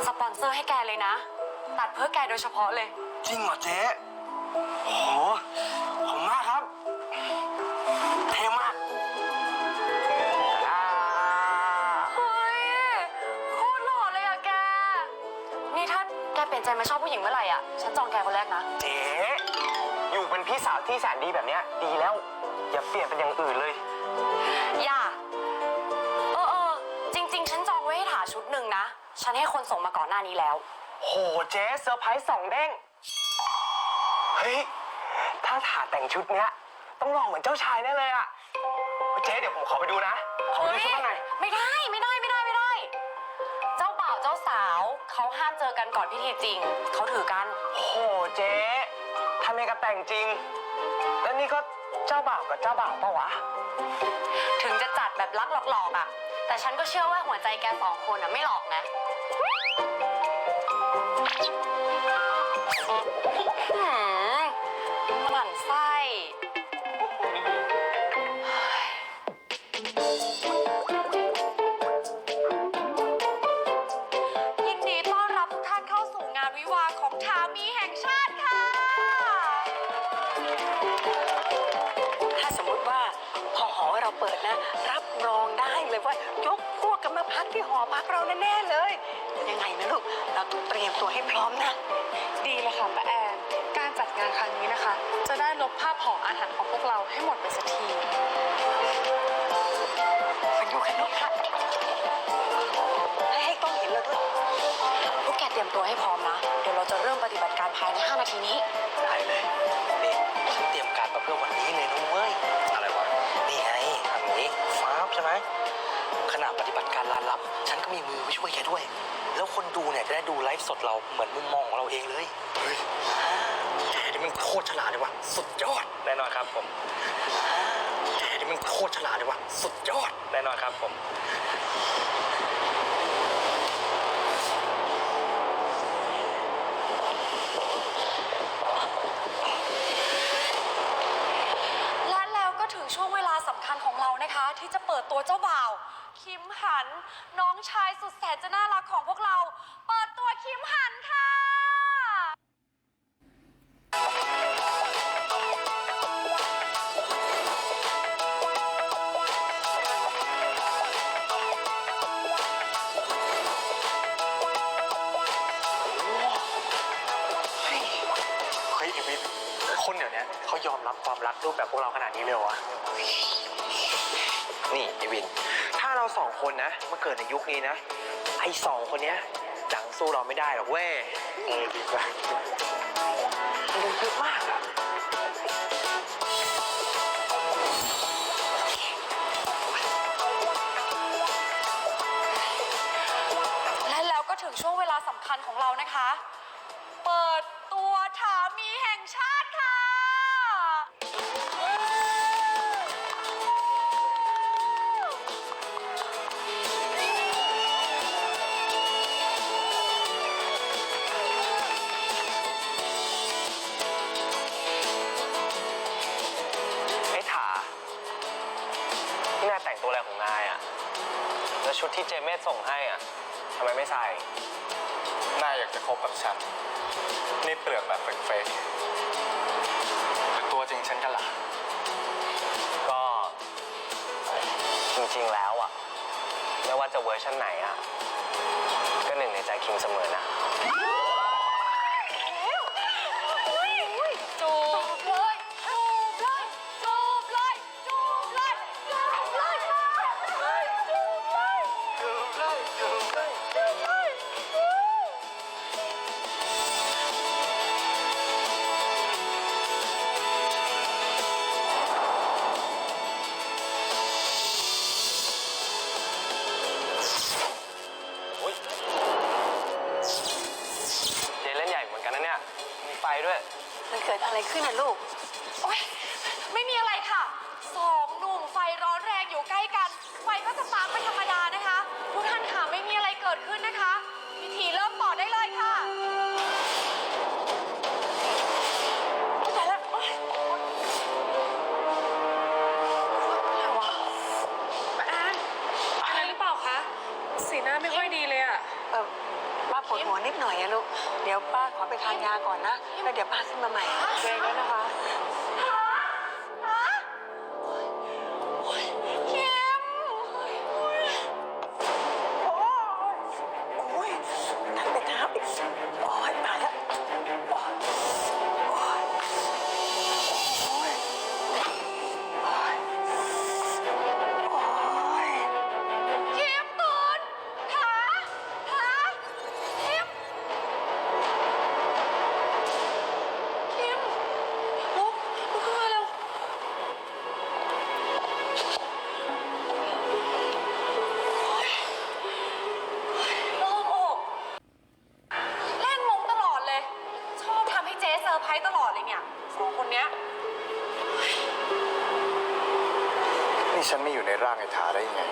ฉันสปอนเซอร์ให้แกเลยนะ ตัดเพื่อแกโดยเฉพาะเลย จริงเหรอเจ๊โอ้โหขอบคุณมากครับ เท่มากอ่าเฮ้ย โคตรหล่อเลยอะแก นี่ถ้าแกเปลี่ยนใจมาชอบผู้หญิงเมื่อไหร่อะฉันจองแกคนแรกนะ เจ๊อยู่เป็นพี่สาวที่แสนดีแบบเนี้ยดีแล้ว อย่าเปลี่ยนเป็นอย่างอื่นเลย อย่า ฉันให้คนส่งมาก่อนหน้านี้แล้ว โหเจ๊เซอร์ไพรส์สองเด้ง เฮ้ย ถ้าถาแต่งชุดเนี้ย ต้องหล่อเหมือนเจ้าชายแน่เลยอะเจ๊เดี๋ยวผมขอไปดูนะ ขอไปดูชุดข้างในไม่ได้ไม่ได้ไม่ได้ไม่ได้ เจ้าบ่าวเจ้าสาวเขาห้ามเจอกันก่อนพิธีจริง เขาถือกันโหเจ๊ทำยังกับแต่งจริง แล้วนี่ก็เจ้าบ่าวกับเจ้าบ่าวปะวะ ถึงจะจัดแบบลักหลอกๆอะ แต่ฉันก็เชื่อว่าหัวใจแกสองคนอะไม่หลอกนะ หืมหมั่นไส้ ยินดีต้อนรับทุกท่านเข้าสู่งานวิวาห์ของทามีแห่งชาติค่ะ ถ้าสมมุติว่าพอหอเราเปิดนะ รับ รองได้เลยว่ายกพวกกันมาพักที่หอพักเราแน่ๆเลย ยังไงนะลูก เราต้องเตรียมตัวให้พร้อมนะ ดีเลยค่ะป้าแอนการจัดงานครั้งนี้นะคะ จะได้ลบภาพหออาหารของพวกเราให้หมดไปสักทีไปดูกันลูกค่ะให้ให้ต้องเห็นเราด้วยพวกแกเตรียมตัวให้พร้อมนะ เดี๋ยวเราจะเริ่มปฏิบัติการภายใน 5 นาทีนี้ได้เลยนี่ บัติการลานลับ ฉันก็มีมือไปช่วยแกด้วย แล้วคนดูเนี่ยจะได้ดูไลฟ์สดเราเหมือนมุมมองของเราเองเลย เฮ้ยแกนี่มันโคตรฉลาดเลยว่ะ สุดยอด แน่นอนครับผม แกนี่มันโคตรฉลาดเลยว่ะ สุดยอด แน่นอนครับผม และแล้วก็ถึงช่วงเวลาสำคัญของเรานะคะ ที่จะเปิดตัวเจ้าบ่าว คิมหัน น้อง ชายสุดแสนจะน่ารักของพวกเรา เปิดตัวคิมหันค่ะ เฮ้ยเฮ้ยไอวิทคนเดี๋ยวนี้เขายอมรับความรักรูปแบบพวกเราขนาดนี้เลยเหรอวะ นี่ไอวิน สองคนนะมาเกิดในยุคนี้นะ ไอสองคนเนี้ยจังสู้เราไม่ได้หรอกเว้ย เออดีกว่ามันดูเยอะมากอะและ ที่เจเมสส่งให้อะทำไมไม่ใส่น่าอยากจะคบกับฉัน นี่เปลือกแบบเฟกๆหรือตัวจริงฉันกันล่ะ ก็จริงๆแล้วอะ ไม่ว่าจะเวอร์ชันไหนอะ ก็หนึ่งในใจคิงเสมอนะ ดี๋ยวป้าขอไปทานยาก่อนนะแล้วเดี๋ยวป้าขึ้นมาใหม่เองด้วนะคะเข้มโอ้ยนั่งไปเท้าอีก นี่ฉันไม่อยู่ในร่างไอ้ถาได้ยังไง